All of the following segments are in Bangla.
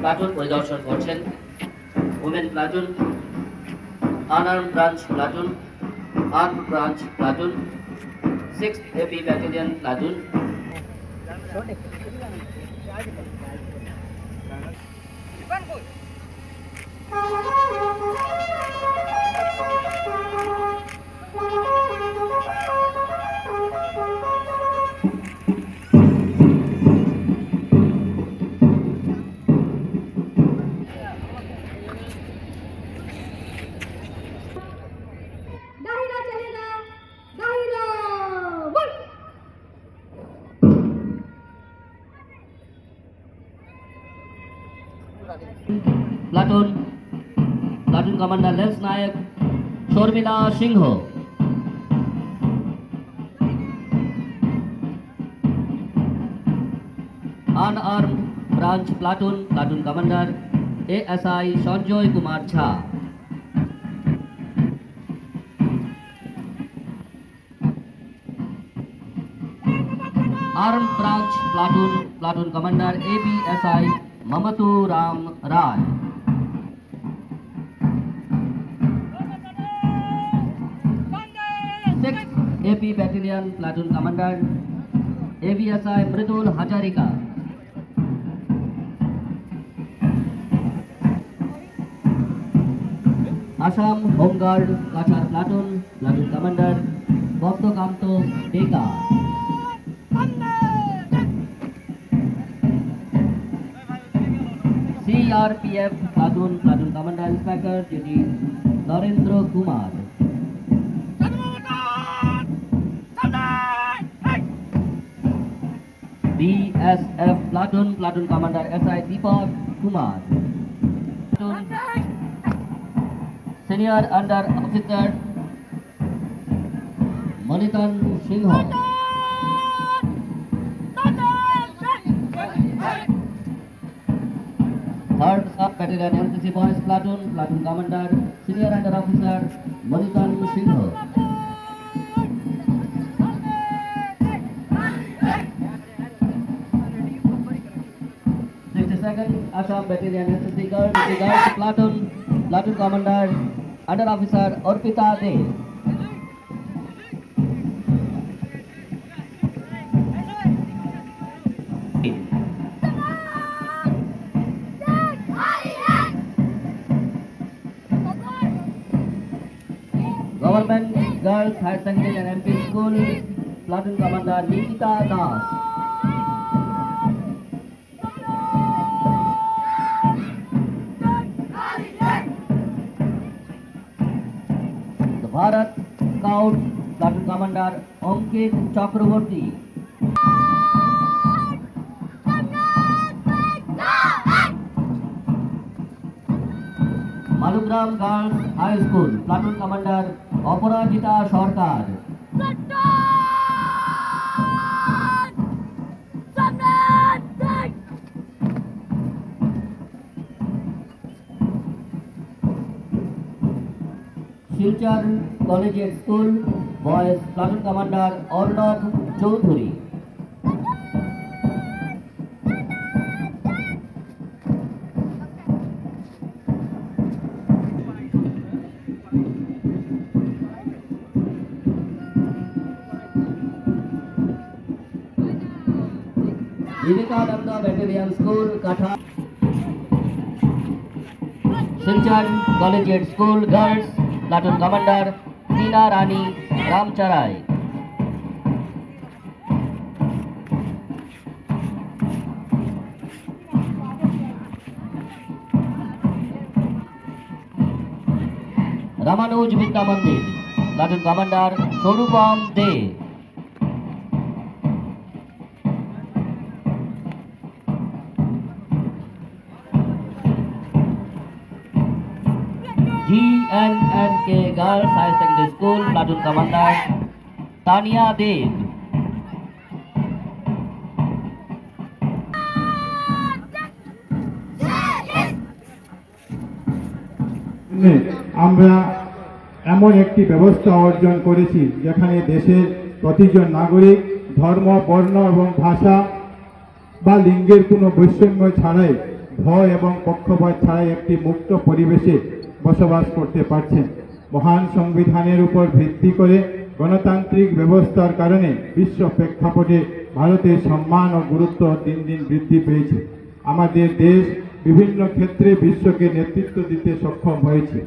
প্লাটুন পরিদর্শন করছেন women platoon unarm branch platoon arm branch platoon six AP battalion platoon Platoon commander lance Naik Sharmila Singh unarm branch platoon platoon commander ASI Sanjay Kumar Jha arm branch platoon platoon commander ABSI Mamtu Ram Roy six AP battalion platoon commander AVSI Mridul Hazarika Assam home guard Cachar platoon platoon commander Bhaktakanta Deka CRPF platoon platoon commander inspector duty Narendra BSF platoon platoon commander SI Dipak Kumar senior under officer Moniton Singh third sub battalion NCC boys platoon platoon commander senior under officer Moniton Singh Assam Battalion SSC Guard, the Guard Platoon, Platoon Commander, Under Officer Orpita De. Government Girls Higher Secondary and MP School, Platoon Commander Nikita Das. Bharat scout garden commander Ankit Chakraborty. Malugram girls high school, platoon commander Aparajita Sarkar. Silchar collegiate school boys platoon commander Arnab Chowdhury Vivekananda battalion school কাঠা Silchar collegiate school girls platoon commander Tina Rani রামচারায় Ramanuj Vidya Mandir platoon commander Swarupam De. GNNK girls higher secondary school platoon commander, Tania Deb আমরা এমন একটি ব্যবস্থা অর্জন করেছি যেখানে দেশের প্রতিজন নাগরিক ধর্ম, বর্ণ এবং ভাষা বা লিঙ্গের কোনো বৈষম্য ছাড়াই ভয় এবং পক্ষপাত ছাড়াই একটি মুক্ত পরিবেশে বসবাস করতে পারছেন। মহান সংবিধানের উপর ভিত্তি করে গণতান্ত্রিক ব্যবস্থার কারণে বিশ্ব প্রেক্ষাপটে ভারতের সম্মান ও গুরুত্ব দিন দিন বৃদ্ধি পেয়েছে। আমাদের দেশ বিভিন্ন ক্ষেত্রে বিশ্বকে নেতৃত্ব দিতে সক্ষম হয়েছে।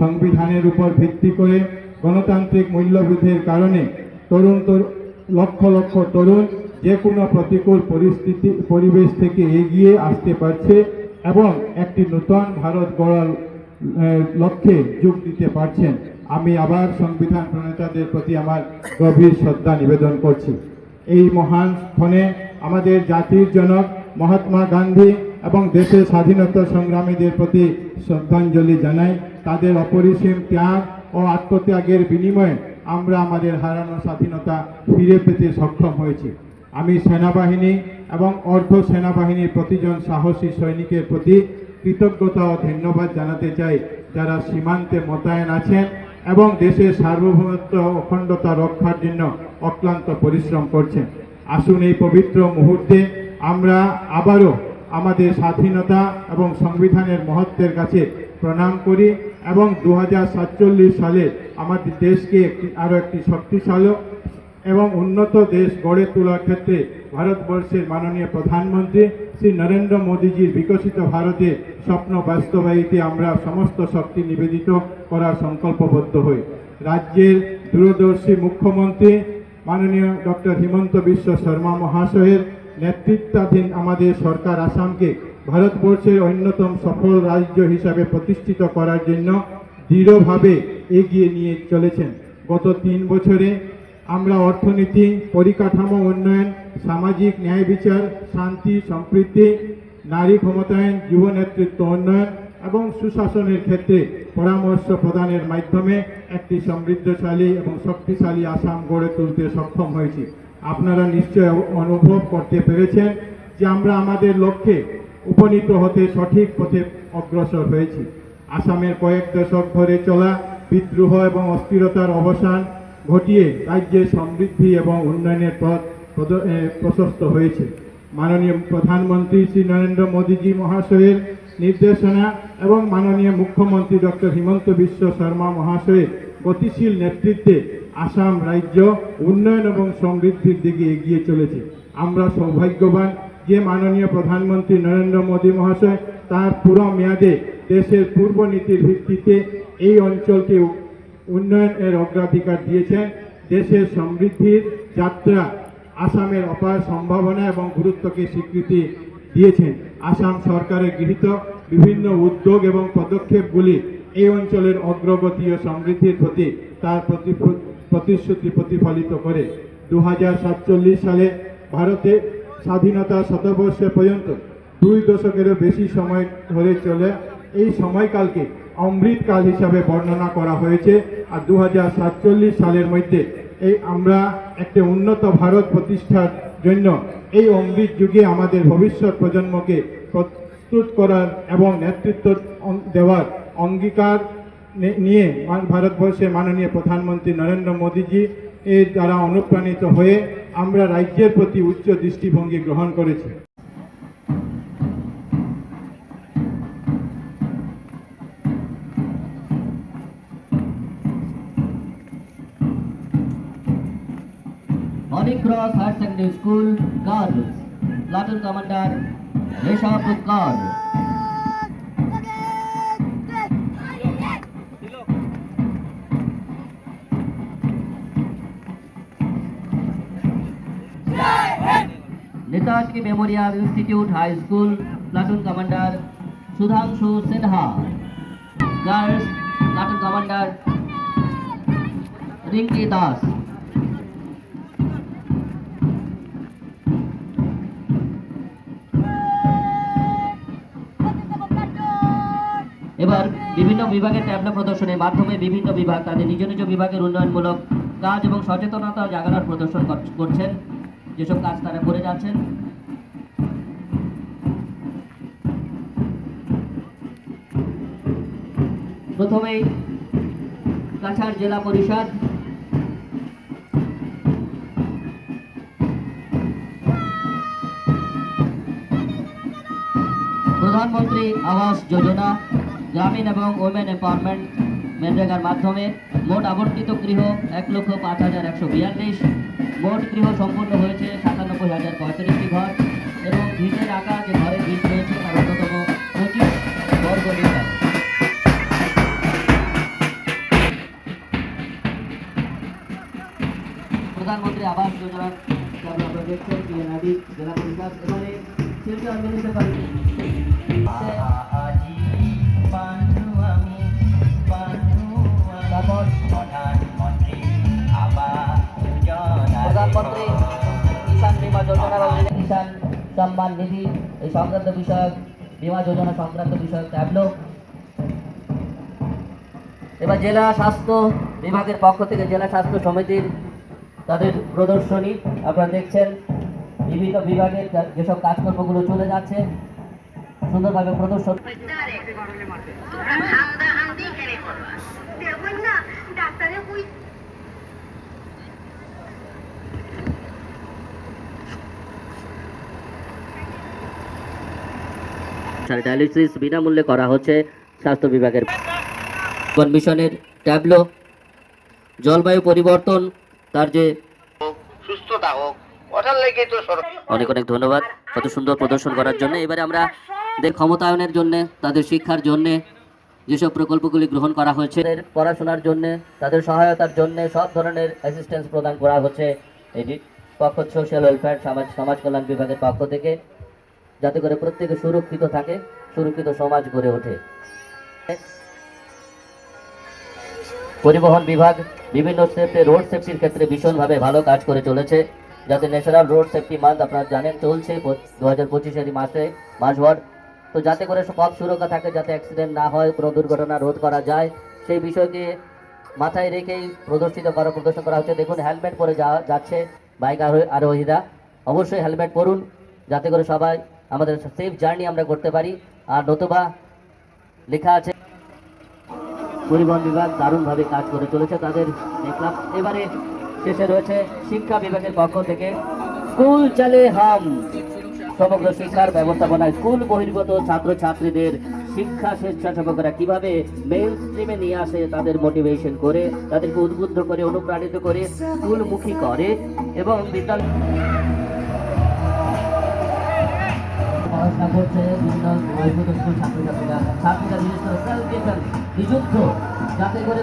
সংবিধানের উপর ভিত্তি করে গণতান্ত্রিক মূল্যবোধের কারণে তরুণ তরু- লক্ষ লক্ষ তরুণ যে কোনো প্রতিকূল পরিস্থিতি, পরিবেশ থেকে এগিয়ে আসতে পারছে এবং একটি নূতন ভারত গড়ার লক্ষ্যে যোগ দিতে পারছেন। আমি আবার সংবিধান প্রণেতাদের প্রতি আমার গভীর শ্রদ্ধা নিবেদন করছি। এই মহান ক্ষণে আমাদের জাতির জনক মহাত্মা গান্ধী এবং দেশের স্বাধীনতা সংগ্রামীদের প্রতি শ্রদ্ধাঞ্জলি জানাই। তাদের অপরিসীম ত্যাগ ও আত্মত্যাগের বিনিময়ে আমরা আমাদের হারানো স্বাধীনতা ফিরে পেতে সক্ষম হয়েছি। আমি সেনাবাহিনী এবং অর্ধ সেনাবাহিনীর প্রতিজন সাহসী সৈনিকের প্রতি কৃতজ্ঞতা ও ধন্যবাদ জানাতে চাই যারা সীমান্তে মোতায়েন আছেন এবং দেশের সার্বভৌমত্ব অখণ্ডতা রক্ষার জন্য অক্লান্ত পরিশ্রম করছেন। আসুন এই পবিত্র মুহূর্তে আমরা আবারও আমাদের স্বাধীনতা এবং সংবিধানের মহত্বের কাছে প্রণাম করি এবং দু হাজার সাতচল্লিশ সালে আমাদের দেশকে একটি আরও একটি শক্তিশালী এবং উন্নত দেশ গড়ে তোলার ক্ষেত্রে ভারতবর্ষের মাননীয় প্রধানমন্ত্রী শ্রী নরেন্দ্র মোদীজির বিকশিত ভারতে স্বপ্ন বাস্তবায়িতে আমরা সমস্ত শক্তি নিবেদিত করার সংকল্পবদ্ধ হই। রাজ্যের দূরদর্শী মুখ্যমন্ত্রী মাননীয় ডক্টর হিমন্ত বিশ্ব শর্মা মহাশয়ের নেতৃত্বাধীন আমাদের সরকার আসামকে ভারতবর্ষের অন্যতম সফল রাজ্য হিসাবে প্রতিষ্ঠিত করার জন্য দৃঢ়ভাবে এগিয়ে নিয়ে চলেছেন। গত তিন বছরে আমরা অর্থনীতি, পরিকাঠামো উন্নয়ন সামাজিক ন্যায় বিচার, শান্তি, সম্প্রীতি, নারী ক্ষমতায়ন, যুব নেতৃত্ব উন্নয়ন এবং সুশাসনের ক্ষেত্রে পরামর্শ প্রদানের মাধ্যমে একটি সমৃদ্ধশালী এবং শক্তিশালী আসাম গড়ে তুলতে সক্ষম হয়েছি। আপনারা নিশ্চয় অনুভব করতে পেরেছেন যে আমরা আমাদের লক্ষ্যে উপনীত হতে সঠিক পথে অগ্রসর হয়েছি। আসামের কয়েক দশক ধরে চলা বিদ্রোহ এবং অস্থিরতার অবসান ঘটিয়ে রাজ্যের সমৃদ্ধি এবং উন্নয়নের পথ প্রশস্ত হয়েছে। মাননীয় প্রধানমন্ত্রী শ্রী নরেন্দ্র মোদীজি মহাশয়ের নির্দেশনা এবং মাননীয় মুখ্যমন্ত্রী ডক্টর হিমন্ত বিশ্ব শর্মা মহাশয়ের গতিশীল নেতৃত্বে আসাম রাজ্য উন্নয়ন এবং সমৃদ্ধির দিকে এগিয়ে চলেছে। আমরা সৌভাগ্যবান যে মাননীয় প্রধানমন্ত্রী নরেন্দ্র মোদী মহাশয় তার পুরো মেয়াদে দেশের পূর্ব নীতির ভিত্তিতে এই অঞ্চলকে উন্নয়নের অগ্রাধিকার দিয়েছেন। দেশের সমৃদ্ধির যাত্রা আসামের অপার সম্ভাবনা এবং গুরুত্বকে স্বীকৃতি দিয়েছেন। আসাম সরকারের গৃহীত বিভিন্ন উদ্যোগ এবং পদক্ষেপগুলি এই অঞ্চলের অগ্রগতি ও সমৃদ্ধির প্রতি তার প্রতিশ্রুতি প্রতিফলিত করে। দু হাজার সাতচল্লিশ সালে ভারতে স্বাধীনতা শতবর্ষে পর্যন্ত দুই দশকেরও বেশি সময় ধরে চলে এই সময়কালকে অমৃতকাল হিসাবে বর্ণনা করা হয়েছে। আর দু হাজার সাতচল্লিশ সালের মধ্যে এই আমরা একটি উন্নত ভারত প্রতিষ্ঠার জন্য এই অমৃত যুগে আমাদের ভবিষ্যৎ প্রজন্মকে প্রস্তুত করার এবং নেতৃত্ব দেওয়ার অঙ্গীকার নিয়ে ভারতবর্ষের মাননীয় প্রধানমন্ত্রী নরেন্দ্র মোদীজি এর দ্বারা অনুপ্রাণিত হয়ে আমরা রাজ্যের প্রতি উচ্চ দৃষ্টিভঙ্গি গ্রহণ করেছি। Holy Cross Higher Secondary School, Girls, Platoon Commander Resha Putkar. Netaji memorial institute high school platoon commander Sudhanshu Sinha girls platoon commander Rinki Das এবার বিভিন্ন বিভাগের ট্যাবলো প্রদর্শনের মাধ্যমে বিভিন্ন বিভাগ তাদের নিজ নিজ বিভাগের উন্নয়নমূলক কাজ এবং সচেতনতা জাগানোর প্রদর্শন করছেন। যেসব কাজ তারা করে যাচ্ছেন। প্রথমেই কাছাড় জেলা পরিষদ। প্রধানমন্ত্রী আবাস যোজনা। গ্রামীণ এবং ওমেন এম্পাওয়ারমেন্ট মেনরেগার মাধ্যমে মোট আবর্তিত গৃহ এক লক্ষ পাঁচ হাজার একশো বিয়াল্লিশ। মোট গৃহ সম্পূর্ণ হয়েছে সাতানব্বই হাজার পঁয়ত্রিশটি ঘর এবং ভিটের আকার যে ঘরের ভিত রয়েছে তার অন্যতম পঁচিশ বর্গ মিটার। প্রধানমন্ত্রী আবাস যোজনার আপনারা দেখছেন জেলা পরিষদ, এবারে শিল্পী তারপর প্রধানমন্ত্রী কিষাণ বীমা অধীনে কিষাণ সম্মান নিধি এই সংক্রান্ত বিষয়ক বীমা যোজনা সংক্রান্ত বিষয়ক ট্যাবলো। এবার জেলা স্বাস্থ্য বিভাগের পক্ষ থেকে জেলা স্বাস্থ্য সমিতির তাদের প্রদর্শনী আপনারা দেখছেন বিভিন্ন বিভাগের যেসব কাজকর্মগুলো চলে যাচ্ছে সুন্দরভাবে প্রদর্শন ডায়ালিসিস বিনামূল্যে করা হচ্ছে স্বাস্থ্য বিভাগের জীবন মিশনের ট্যাবলো। জলবায়ু পরিবর্তন তার যে সুস্থতা হোক ওটার লেগে তো সরকার অনেক অনেক ধন্যবাদ। কত সুন্দর প্রদর্শন করার জন্য। এবারে আমরা দের ক্ষমতায়নের জন্য, তাদের শিক্ষার জন্য, যেসব প্রকল্পগুলি গ্রহণ করা হয়েছে পড়াশোনার জন্য, তাদের সহায়তার জন্য সব ধরনের অ্যাসিস্ট্যান্স প্রদান করা হচ্ছে। এটি পক্ষ সোশ্যাল ওয়েলফেয়ার সমাজ সমাজ কল্যাণ বিভাগের পক্ষ থেকে, যাতে করে প্রত্যেকে সুরক্ষিত থাকে, সুরক্ষিত সমাজ গড়ে ওঠে। পরিবহন বিভাগ বিভিন্ন সেফটি রোড সেফটির ক্ষেত্রে ভীষণভাবে ভালো কাজ করে চলেছে। যাতে ন্যাশনাল রোড সেফটি মান্থ আপনারা জানেন, চলছে দু হাজার পঁচিশের মাসে মাসভর তো যাতে করে পথ সুরক্ষা থাকে, যাতে অ্যাক্সিডেন্ট না হয়, কোনো দুর্ঘটনা রোধ করা যায়, সেই বিষয়কে মাথায় রেখেই প্রদর্শিত করা, প্রদর্শন করা হচ্ছে। দেখুন হেলমেট পরে যাওয়া যাচ্ছে বাইক আরো- আরোহীরা। অবশ্যই হেলমেট পরুন, যাতে করে সবাই আমাদের সেফ জার্নি আমরা করতে পারি। আর নতুবা লেখা আছে, পরিবহন বিভাগ দারুণভাবে কাজ করে চলেছে তাদের দেখলাম এবারে শেষে রয়েছে শিক্ষা বিভাগের পক্ষ থেকে, স্কুল চলে হাম। সমগ্র শিক্ষার ব্যবস্থাপনায় স্কুল বহির্গত ছাত্রছাত্রীদের শিক্ষা স্বেচ্ছাসেবকরা কীভাবে মেইন স্ট্রিমে নিয়ে আসে তাদের মোটিভেশন করে, তাদেরকে উদ্বুদ্ধ করে, অনুপ্রাণিত করে, স্কুলমুখী করে এবং বিদ্যালয় ছাত্রছাত্রীরা। ছাত্রীরা ডিফেন্স নিযুক্ত। যাতে করে